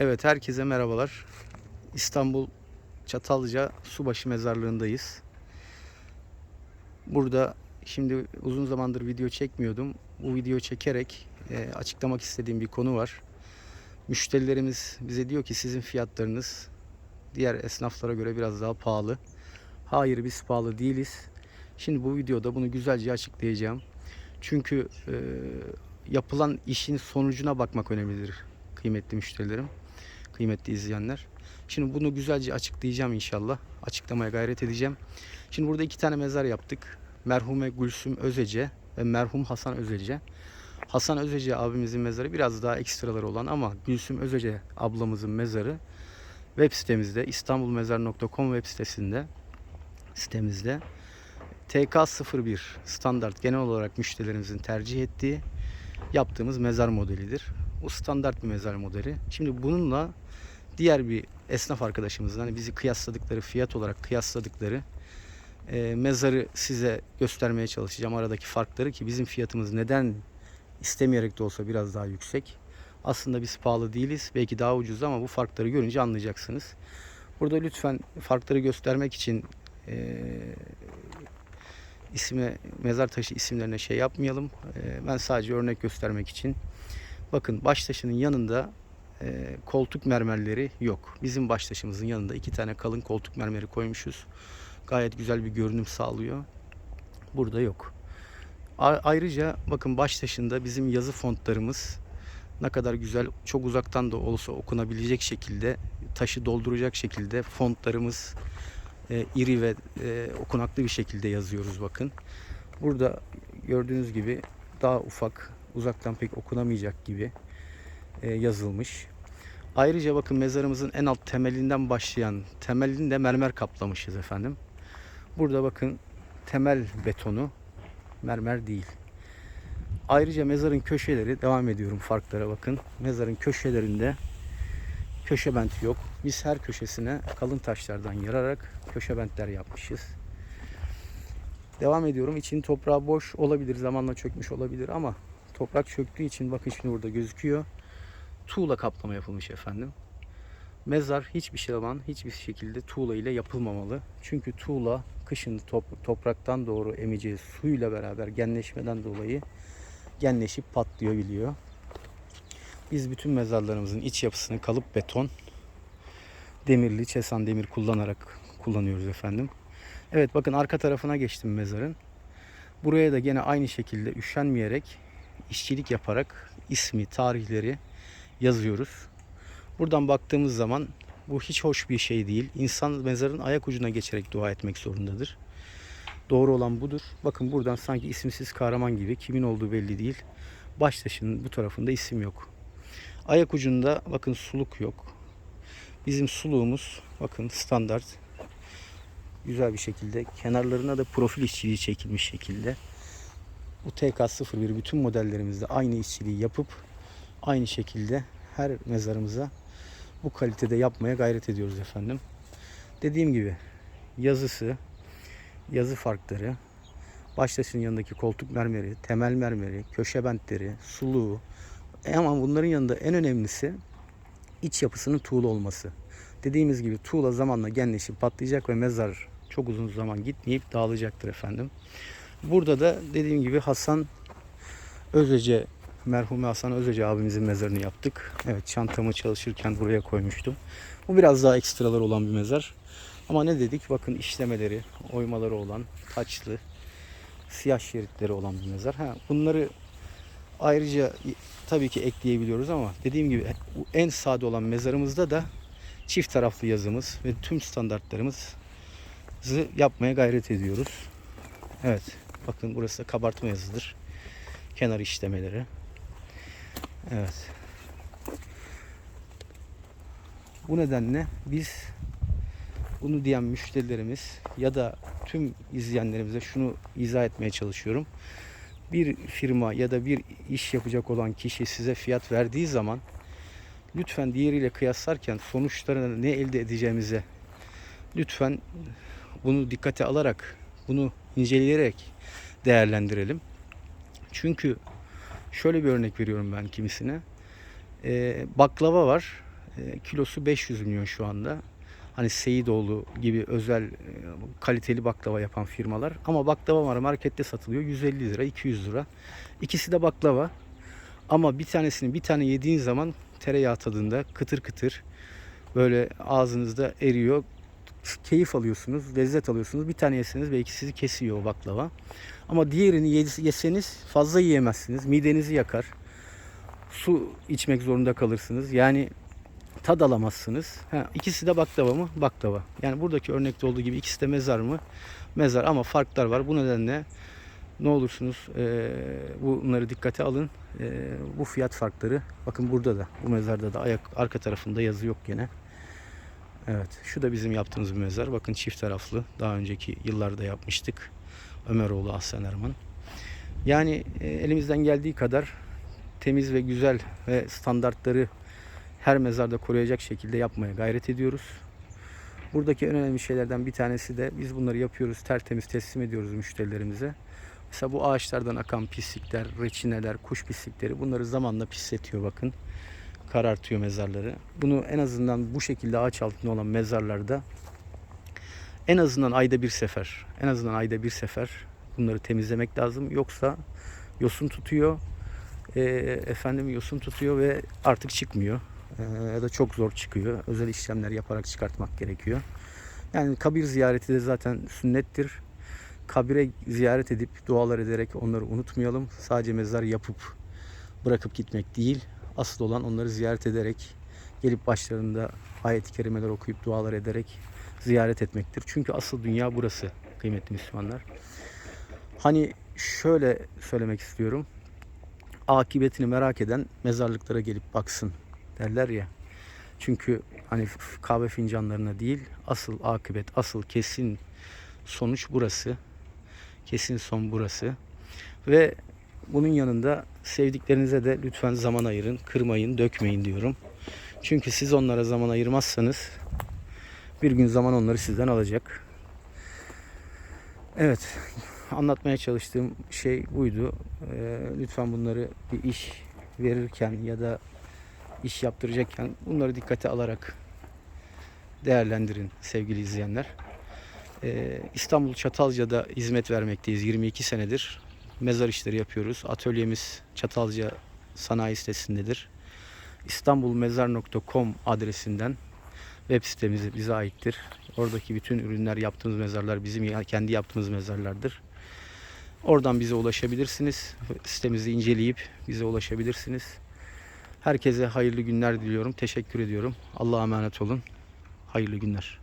Evet herkese merhabalar. İstanbul Çatalca Subaşı Mezarlığı'ndayız. Burada şimdi uzun zamandır video çekmiyordum. Bu video çekerek e, açıklamak istediğim bir konu var. Müşterilerimiz bize diyor ki sizin fiyatlarınız diğer esnaflara göre biraz daha pahalı. Hayır biz pahalı değiliz. Şimdi bu videoda bunu güzelce açıklayacağım. Çünkü e, yapılan işin sonucuna bakmak önemlidir kıymetli müşterilerim, kıymetli izleyenler. Şimdi bunu güzelce açıklayacağım inşallah. Açıklamaya gayret edeceğim. Şimdi burada iki tane mezar yaptık. Merhume Gülsüm Özece ve merhum Hasan Özece. Hasan Özece abimizin mezarı biraz daha ekstraları olan ama Gülsüm Özece ablamızın mezarı web sitemizde istanbulmezar.com web sitesinde sitemizde TK01 standart genel olarak müşterilerimizin tercih ettiği yaptığımız mezar modelidir. Bu standart bir mezar modeli. Şimdi bununla diğer bir esnaf arkadaşımızın hani bizi kıyasladıkları fiyat olarak kıyasladıkları e, mezarı size göstermeye çalışacağım. Aradaki farkları ki bizim fiyatımız neden istemeyerek de olsa biraz daha yüksek. Aslında biz pahalı değiliz. Belki daha ucuz ama bu farkları görünce anlayacaksınız. Burada lütfen farkları göstermek için e, isme mezar taşı isimlerine şey yapmayalım. E, ben sadece örnek göstermek için. Bakın baş taşının yanında e, koltuk mermerleri yok. Bizim baş taşımızın yanında iki tane kalın koltuk mermeri koymuşuz. Gayet güzel bir görünüm sağlıyor. Burada yok. Ayrıca bakın baş taşında bizim yazı fontlarımız ne kadar güzel, çok uzaktan da olsa okunabilecek şekilde, taşı dolduracak şekilde fontlarımız e, iri ve e, okunaklı bir şekilde yazıyoruz bakın. Burada gördüğünüz gibi daha ufak, uzaktan pek okunamayacak gibi e, yazılmış. Ayrıca bakın mezarımızın en alt temelinden başlayan temelini de mermer kaplamışız efendim. Burada bakın temel betonu mermer değil. Ayrıca mezarın köşeleri devam ediyorum farklara bakın. Mezarın köşelerinde köşe bent yok. Biz her köşesine kalın taşlardan yararak köşe bentler yapmışız. Devam ediyorum. İçin toprağı boş olabilir. Zamanla çökmüş olabilir ama toprak çöktüğü için bakın şimdi burada gözüküyor. Tuğla kaplama yapılmış efendim. Mezar hiçbir şey zaman hiçbir şekilde tuğla ile yapılmamalı. Çünkü tuğla kışın top- topraktan doğru emeceği suyla beraber genleşmeden dolayı genleşip patlıyor biliyor. Biz bütün mezarlarımızın iç yapısını kalıp beton, demirli, çesan demir kullanarak kullanıyoruz efendim. Evet bakın arka tarafına geçtim mezarın. Buraya da gene aynı şekilde üşenmeyerek, işçilik yaparak ismi, tarihleri yazıyoruz. Buradan baktığımız zaman bu hiç hoş bir şey değil. İnsan mezarın ayak ucuna geçerek dua etmek zorundadır. Doğru olan budur. Bakın buradan sanki isimsiz kahraman gibi kimin olduğu belli değil. Baş taşının bu tarafında isim yok. Ayak ucunda bakın suluk yok. Bizim suluğumuz bakın standart güzel bir şekilde kenarlarına da profil işçiliği çekilmiş şekilde. Bu TK01 bütün modellerimizde aynı işçiliği yapıp aynı şekilde her mezarımıza bu kalitede yapmaya gayret ediyoruz efendim. Dediğim gibi yazısı, yazı farkları, baştaşın yanındaki koltuk mermeri, temel mermeri, köşe bentleri, suluğu e ama bunların yanında en önemlisi iç yapısının tuğla olması. Dediğimiz gibi tuğla zamanla genleşip patlayacak ve mezar çok uzun zaman gitmeyip dağılacaktır efendim. Burada da dediğim gibi Hasan Özece merhume Hasan Özece abimizin mezarını yaptık. Evet çantamı çalışırken buraya koymuştum. Bu biraz daha ekstralar olan bir mezar. Ama ne dedik? Bakın işlemeleri, oymaları olan, taçlı, siyah şeritleri olan bir mezar. Ha, bunları ayrıca tabii ki ekleyebiliyoruz ama dediğim gibi bu en sade olan mezarımızda da çift taraflı yazımız ve tüm standartlarımızı yapmaya gayret ediyoruz. Evet. Bakın burası kabartma yazıdır. Kenar işlemeleri. Evet. Bu nedenle biz bunu diyen müşterilerimiz ya da tüm izleyenlerimize şunu izah etmeye çalışıyorum. Bir firma ya da bir iş yapacak olan kişi size fiyat verdiği zaman lütfen diğeriyle kıyaslarken sonuçlarını ne elde edeceğimize lütfen bunu dikkate alarak bunu inceleyerek değerlendirelim. Çünkü şöyle bir örnek veriyorum ben kimisine. Ee, baklava var. E, kilosu 500 milyon şu anda. Hani Seyidoğlu gibi özel e, kaliteli baklava yapan firmalar. Ama baklava var markette satılıyor 150 lira 200 lira. İkisi de baklava. Ama bir tanesini bir tane yediğin zaman tereyağı tadında kıtır kıtır böyle ağzınızda eriyor. Keyif alıyorsunuz, lezzet alıyorsunuz. Bir tane yeseniz belki sizi kesiyor o baklava. Ama diğerini ye- yeseniz fazla yiyemezsiniz. Midenizi yakar. Su içmek zorunda kalırsınız. Yani tad alamazsınız. Ha, ikisi de baklava mı? Baklava. Yani buradaki örnekte olduğu gibi ikisi de mezar mı? Mezar ama farklar var. Bu nedenle ne olursunuz eee, bunları dikkate alın. Eee, bu fiyat farkları bakın burada da bu mezarda da ayak arka tarafında yazı yok gene. Evet şu da bizim yaptığımız bir mezar. Bakın çift taraflı. Daha önceki yıllarda yapmıştık. Ömeroğlu Ahsen Erman. Yani e, elimizden geldiği kadar temiz ve güzel ve standartları her mezarda koruyacak şekilde yapmaya gayret ediyoruz. Buradaki en önemli şeylerden bir tanesi de biz bunları yapıyoruz, tertemiz teslim ediyoruz müşterilerimize. Mesela bu ağaçlardan akan pislikler, reçineler, kuş pislikleri bunları zamanla pisletiyor bakın. Karartıyor mezarları. Bunu en azından bu şekilde ağaç altında olan mezarlarda en azından ayda bir sefer, en azından ayda bir sefer bunları temizlemek lazım. Yoksa yosun tutuyor, e, efendim yosun tutuyor ve artık çıkmıyor. E, ya da çok zor çıkıyor. Özel işlemler yaparak çıkartmak gerekiyor. Yani kabir ziyareti de zaten sünnettir. Kabire ziyaret edip dualar ederek onları unutmayalım. Sadece mezar yapıp bırakıp gitmek değil. Asıl olan onları ziyaret ederek gelip başlarında ayet-i kerimeler okuyup dualar ederek ziyaret etmektir. Çünkü asıl dünya burası kıymetli Müslümanlar. Hani şöyle söylemek istiyorum. Akibetini merak eden mezarlıklara gelip baksın derler ya. Çünkü hani kahve fincanlarına değil asıl akıbet, asıl kesin sonuç burası. Kesin son burası. Ve bunun yanında sevdiklerinize de lütfen zaman ayırın, kırmayın, dökmeyin diyorum. Çünkü siz onlara zaman ayırmazsanız bir gün zaman onları sizden alacak. Evet, anlatmaya çalıştığım şey buydu. Ee, lütfen bunları bir iş verirken ya da iş yaptıracakken bunları dikkate alarak değerlendirin sevgili izleyenler. Ee, İstanbul Çatalca'da hizmet vermekteyiz 22 senedir. Mezar işleri yapıyoruz. Atölyemiz Çatalca sanayi sitesindedir. istanbulmezar.com adresinden web sitemiz bize aittir. Oradaki bütün ürünler yaptığımız mezarlar bizim kendi yaptığımız mezarlardır. Oradan bize ulaşabilirsiniz. Sitemizi inceleyip bize ulaşabilirsiniz. Herkese hayırlı günler diliyorum. Teşekkür ediyorum. Allah'a emanet olun. Hayırlı günler.